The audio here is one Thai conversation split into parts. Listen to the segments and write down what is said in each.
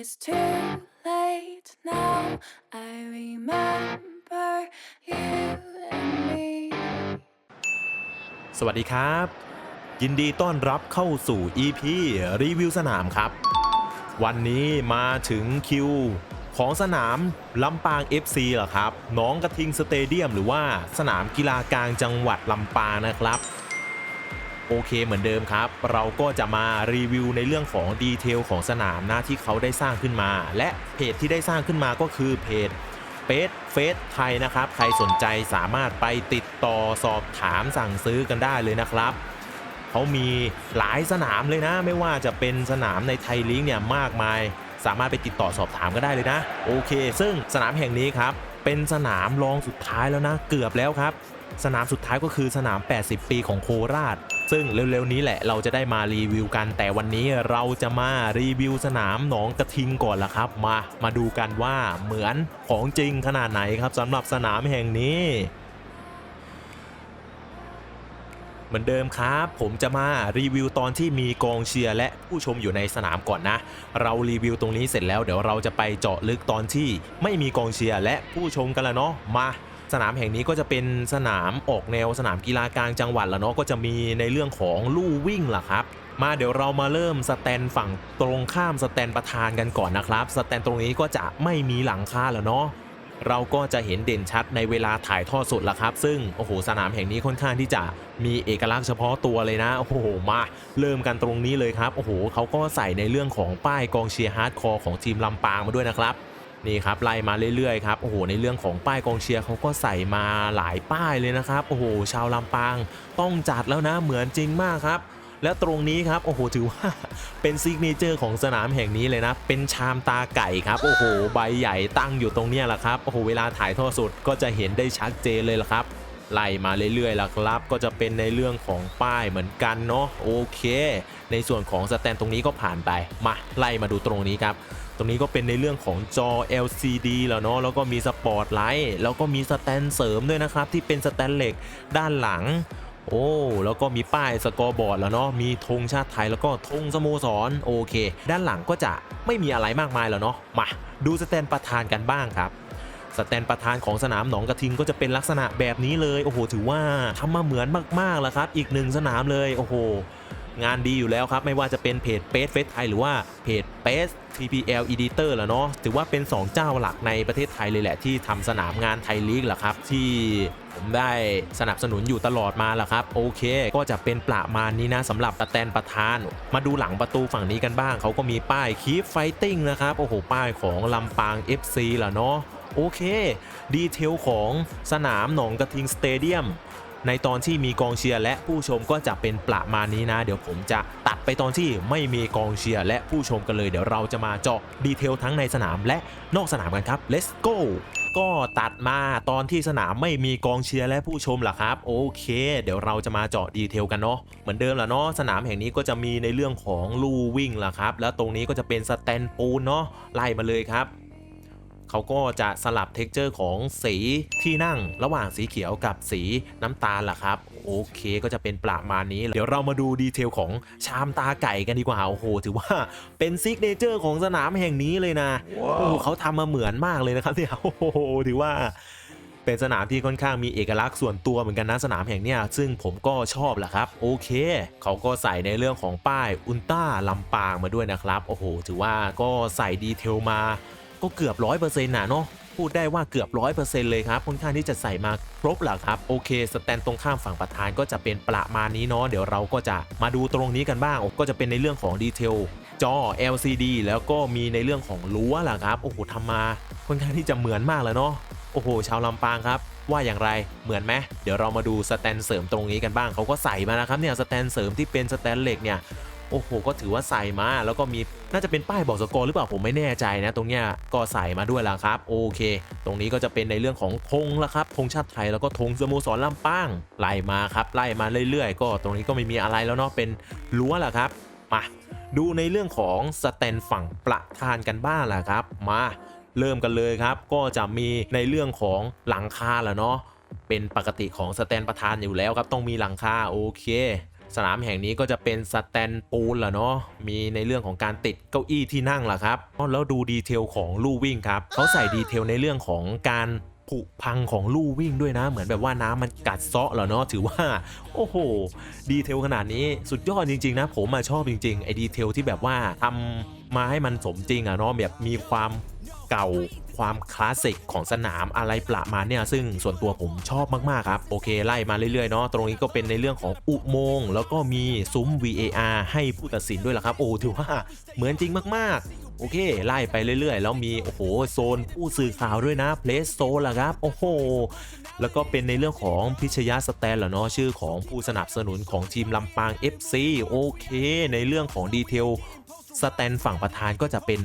it's too late now. I remember you and me. สวัสดีครับ ยินดีต้อนรับเข้าสู่ EP รีวิวสนามครับ วันนี้มาถึงคิวของสนามลำปาง FC เหรอครับ น้องกระทิงสเตเดียมหรือว่าสนามกีฬากลางจังหวัดลำปางนะครับ โอเคเหมือนเดิมครับ เราก็จะมารีวิวในเรื่องของดีเทลของสนามนะที่เขาได้สร้างขึ้นมา และเพจที่ได้สร้างขึ้นมาก็คือเพจเฟสเฟสไทยนะครับ ใครสนใจสามารถไปติดต่อสอบถามสั่งซื้อกันได้เลยนะครับเขามีหลายสนามเลยนะ ไม่ว่าจะเป็นสนามในไทยลีกเนี่ยมากมาย สามารถไปติดต่อสอบถามก็ได้เลยนะ โอเค ซึ่งสนามแห่งนี้ครับ เป็นสนามรองสุดท้ายแล้วนะ เกือบแล้วครับ สนามสุดท้ายก็คือสนาม 80 ปีของโคราช ซึ่งเร็วๆนี้แหละเราจะได้มารีวิวกัน แต่วันนี้เราจะมารีวิวสนามหนองกระทิงก่อนละครับ มามาดูกันว่าเหมือนของจริงขนาดไหนครับสำหรับสนามแห่งนี้เหมือนเดิมครับ ผมจะมารีวิวตอนที่มีกองเชียร์และผู้ชมอยู่ในสนามก่อนนะ เรารีวิวตรงนี้เสร็จแล้วเดี๋ยวเราจะไปเจาะลึกตอนที่ไม่มีกองเชียร์และผู้ชมกันล้วเนาะมา สนามแห่งนี้ก็จะเป็นสนามออกแนวสนามกีฬากลางจังหวัดแล้วเนาะก็จะมีในเรื่องของลู่วิ่งล่ะครับ มาเดี๋ยวเรามาเริ่มสแตนฝั่งตรงข้ามสแตนประธานกันก่อนนะครับ สแตนตรงนี้ก็จะไม่มีหลังคาแล้วเนาะเราก็จะเห็นเด่นชัดในเวลาถ่ายทอดสดละครับ ซึ่งโอ้โหสนามแห่งนี้ค่อนข้างที่จะมีเอกลักษณ์เฉพาะตัวเลยนะ โอ้โหมาเริ่มกันตรงนี้เลยครับ โอ้โหเขาก็ใส่ในเรื่องของป้ายกองเชียร์ฮาร์ดคอร์ของทีมลำปางมาด้วยนะครับ นี่ครับไล่มาเรื่อยๆครับโอ้โหในเรื่องของป้ายกองเชียร์เขาก็ใส่มาหลายป้ายเลยนะครับโอ้โหชาวลำปางต้องจัดแล้วนะเหมือนจริงมากครับและตรงนี้ครับโอ้โหถือว่าเป็นซิกเนเจอร์ของสนามแห่งนี้เลยนะ เป็นชามตาไก่ครับโอ้โหใบใหญ่ตั้งอยู่ตรงเนี้ยแหละครับโอ้โหเวลาถ่ายทอดสดก็จะเห็นได้ชัดเจนเลยละครับไล่มาเรื่อยๆละครับ ก็จะเป็นในเรื่องของป้ายเหมือนกันเนาะโอเค ในส่วนของสแตนตรงนี้ก็ผ่านไปมาไล่มาดูตรงนี้ครับ ตรงนี้ก็เป็นในเรื่องของจอ LCD แล้วเนาะแล้วก็มีสปอร์ตไลท์แล้วก็มีสแตนเสริมด้วยนะครับ ที่เป็นสแตนเหล็กด้านหลัง โอ้แล้วก็มีป้ายสกอร์บอร์ดแล้วเนาะมีธงชาติไทยแล้วก็ธงสโมสรโอเค ด้านหลังก็จะไม่มีอะไรมากมายแล้วเนาะมาดูสแตนประธานกันบ้างครับสแตนประธานของสนามหนองกระทิงก็จะเป็นลักษณะแบบนี้เลย โอ้โห ถือว่าทำมาเหมือนมากๆแล้วครับ อีกหนึ่งสนามเลย โอ้โห งานดีอยู่แล้วครับ ไม่ว่าจะเป็นเพจเปซเฟสไทยหรือว่าเพจเปซ TPL Editor แหละเนาะถือว่าเป็น 2 เจ้าหลักในประเทศไทยเลยแหละที่ทำสนามงานไทยลีกแหละครับ ที่ผมได้สนับสนุนอยู่ตลอดมาแหละครับ โอเค ก็จะเป็นประมาณนี้นะสำหรับประแตนประธาน มาดูหลังประตูฝั่งนี้กันบ้าง เขาก็มีป้าย Keep Fighting นะครับ โอ้โห ป้ายของลำปาง FC แหละเนาะโอเค ดีเทลของสนามหนองกระทิงสเตเดียม ในตอนที่มีกองเชียร์และผู้ชมก็จะเป็นประมาณนี้นะ เดี๋ยวผมจะตัดไปตอนที่ไม่มีกองเชียร์และผู้ชมกันเลยเดี๋ยวเราจะมาเจาะดีเทลทั้งในสนามและนอกสนามกันครับ let's go ก็ตัดมาตอนที่สนามไม่มีกองเชียร์และผู้ชมล่ะครับ โอเค เดี๋ยวเราจะมาเจาะดีเทลกันเนาะเหมือนเดิมแหละเนาะสนามแห่งนี้ก็จะมีในเรื่องของลู่วิ่งล่ะครับ แล้วตรงนี้ก็จะเป็นสแตนปูนเนาะไล่มาเลยครับ เขาก็จะสลับเท็กเจอร์ของสีที่นั่งระหว่างสีเขียวกับสีน้ำตาลล่ะครับโอเคก็จะเป็นประมาณนี้ เดี๋ยวเรามาดูดีเทลของชามตาไก่กันดีกว่าโอ้โหถือว่าเป็นซิกเนเจอร์ของสนามแห่งนี้เลยนะโอ้โหเขาทำมาเหมือนมากเลยนะครับเนี่ยโอ้โหถือว่าเป็นสนามที่ค่อนข้างมีเอกลักษณ์ส่วนตัวเหมือนกันนะสนามแห่งเนี้ยซึ่งผมก็ชอบแหละครับโอเค เขาก็ใส่ในเรื่องของป้ายอุลตร้าลำปางมาด้วยนะครับ โอ้โห ถือว่าก็ใส่ดีเทลมา ก็เกือบร้อยเปอร์เซ็นต์นะเนาะพูดได้ว่าเกือบร้อยเปอร์เซ็นต์เลยครับค่อนข้างที่จะใส่มาครบแหละครับโอเค สแตนตรงข้ามฝั่งประธานก็จะเป็นประมาณนี้เนาะเดี๋ยวเราก็จะมาดูตรงนี้กันบ้างก็จะเป็นในเรื่องของดีเทลจอ LCD แล้วก็มีในเรื่องของรั้วล่ะครับโอ้โหทำมาค่อนข้างที่จะเหมือนมากเลยเนาะโอ้โห ชาวลำปางครับว่าอย่างไรเหมือนไหมเดี๋ยวเรามาดูสแตนเสริมตรงนี้กันบ้างเขาก็ใส่มานะครับเนี่ยสแตนเสริมที่เป็นสแตนเหล็กเนี่ย โอ้โหก็ถือว่าใส่มา แล้วก็มีน่าจะเป็นป้ายบอกสกอร์หรือเปล่าผมไม่แน่ใจนะ ตรงเนี้ยก็ใส่มาด้วยละครับ โอเค ตรงนี้ก็จะเป็นในเรื่องของธงละครับธงชาติไทยแล้วก็ธงสโมสรลำปางไล่มาครับไล่มาเรื่อยๆ ก็ตรงนี้ก็ไม่มีอะไรแล้วเนาะเป็นรั้วละครับมาดูในเรื่องของสแตนฝั่งประธานกันบ้างล่ะครับ มาเริ่มกันเลยครับ ก็จะมีในเรื่องของหลังคาแหละเนาะเป็นปกติของสแตนประธานอยู่แล้วครับ ต้องมีหลังคาโอเค สนามแห่งนี้ก็จะเป็นสแตนปูนละเนาะมีในเรื่องของการติดเก้าอี้ที่นั่งล่ะครับแล้วดูดีเทลของลู่วิ่งครับเขาใส่ดีเทลในเรื่องของการผุพังของลู่วิ่งด้วยนะ เหมือนแบบว่าน้ำมันกัดเซาะเหรอเนาะถือว่า โอ้โห ดีเทลขนาดนี้สุดยอดจริง ๆ นะ ผมมาชอบจริงๆไอ้ดีเทลที่แบบว่าทำมาให้มันสมจริงอะเนาะแบบมีความ เก่าความคลาสสิกของสนามอะไรประมาณเนี่ยซึ่งส่วนตัวผมชอบมาก ๆ ครับ โอเค ไล่มาเรื่อยๆเนาะตรงนี้ก็เป็นในเรื่องของอุโมงค์แล้วก็มีซุ้ม VAR ให้ผู้ตัดสินด้วยล่ะครับ โอ้ถือว่าเหมือนจริงมากๆโอเค ไล่ไปเรื่อยๆ แล้วมี โอ้โห โซนผู้สื่อข่าวด้วยนะเพลสโซนล่ะครับ โอ้โห แล้วก็เป็นในเรื่องของพิชยาสแตนเหรอเนาะชื่อของผู้สนับสนุนของทีมลำปาง FC โอเค ในเรื่องของดีเทลสแตนฝั่งประธานก็จะเป็น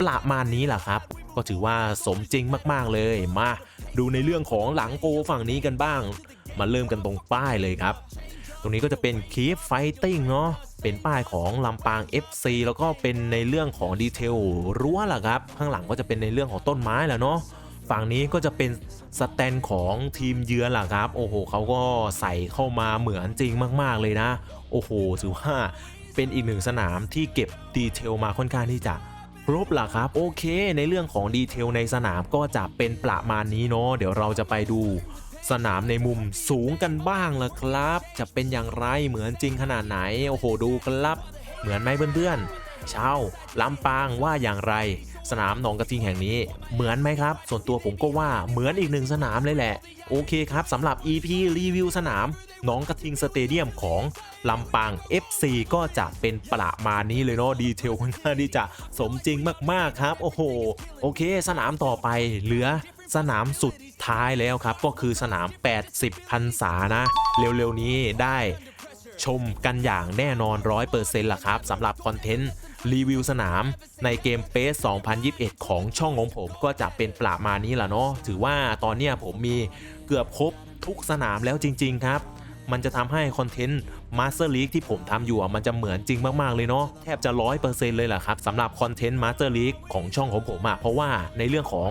ประมาณนี้แหละครับ ก็ถือว่าสมจริงมากๆเลย มาดูในเรื่องของหลังโกฝั่งนี้กันบ้าง มาเริ่มกันตรงป้ายเลยครับ ตรงนี้ก็จะเป็น Keep Fighting เนาะเป็นป้ายของลำปาง FC แล้วก็เป็นในเรื่องของดีเทลรั้วล่ะครับ ข้างหลังก็จะเป็นในเรื่องของต้นไม้แหละเนาะฝั่งนี้ก็จะเป็นสแตนของทีมเยือนล่ะครับ โอ้โหเขาก็ใส่เข้ามาเหมือนจริงมาก ๆ เลยนะ โอ้โหถือว่าเป็นอีกหนึ่งสนามที่เก็บดีเทลมาค่อนข้างที่จะ ครบล่ะครับ โอเค ในเรื่องของดีเทลในสนามก็จะเป็นประมาณนี้เนาะเดี๋ยวเราจะไปดูสนามในมุมสูงกันบ้างละครับ จะเป็นอย่างไรเหมือนจริงขนาดไหน โอ้โหดูครับ เหมือนไหมเพื่อนๆชาวลำปางว่าอย่างไร สนามหนองกระทิงแห่งนี้ เหมือนไหมครับ ส่วนตัวผมก็ว่าเหมือนอีกหนึ่งสนามเลยแหละ โอเคครับสำหรับ EP รีวิวสนามหนองกระทิงสเตเดียมของลำปาง FC ก็จะเป็นประมาณนี้เลยเนาะดีเทลค่อนข้างที่จะสมจริงมากๆครับ โอ้โห โอเค สนามต่อไปเหลือสนามสุดท้ายแล้วครับ ก็คือสนาม 80พันษานะ เร็วๆนี้ได้ ชมกันอย่างแน่นอน100%ล่ะครับสำหรับคอนเทนต์รีวิวสนามในเกมเปส2021 ของช่องของผมก็จะเป็นประมาณนี้แหละเนาะถือว่าตอนเนี้ยผมมีเกือบครบทุกสนามแล้วจริง ๆ ครับ มันจะทำให้คอนเทนต์มาสเตอร์ลีกที่ผมทำอยู่มันจะเหมือนจริงมาก ๆ เลยเนาะแทบจะ100%เลยแหละครับสำหรับคอนเทนต์มาสเตอร์ลีกของช่องของผมอะเพราะว่าในเรื่องของ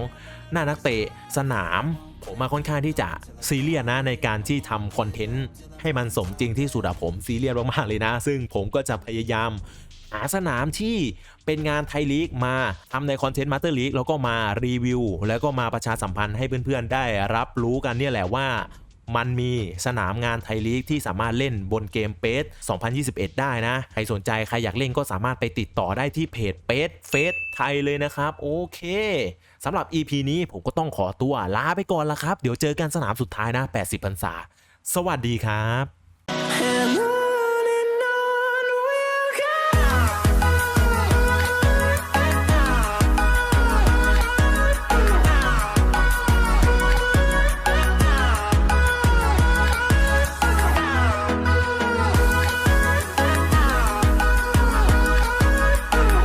หน้านักเตะสนาม ผมมาค่อนข้างที่จะซีเรียสนะในการที่ทำคอนเทนต์ให้มันสมจริงที่สุดอะผมซีเรียสมากๆเลยนะ ซึ่งผมก็จะพยายามหาสนามที่เป็นงานไทยลีกมาทำในคอนเทนต์มาสเตอร์ลีกแล้วก็มารีวิว แล้วก็มาประชาสัมพันธ์ให้เพื่อนๆได้รับรู้กันเนี่ยแหละว่า มันมีสนามงานไทยลีกที่สามารถเล่นบนเกมเปส2021 ได้นะ ใครสนใจ ใครอยากเล่นก็สามารถไปติดต่อได้ที่เพจเปสเฟสไทยเลยนะครับ โอเคสำหรับ EP นี้ผมก็ต้องขอตัวลาไปก่อนละครับ เดี๋ยวเจอกันสนามสุดท้ายนะ 80พรรษา สวัสดีครับ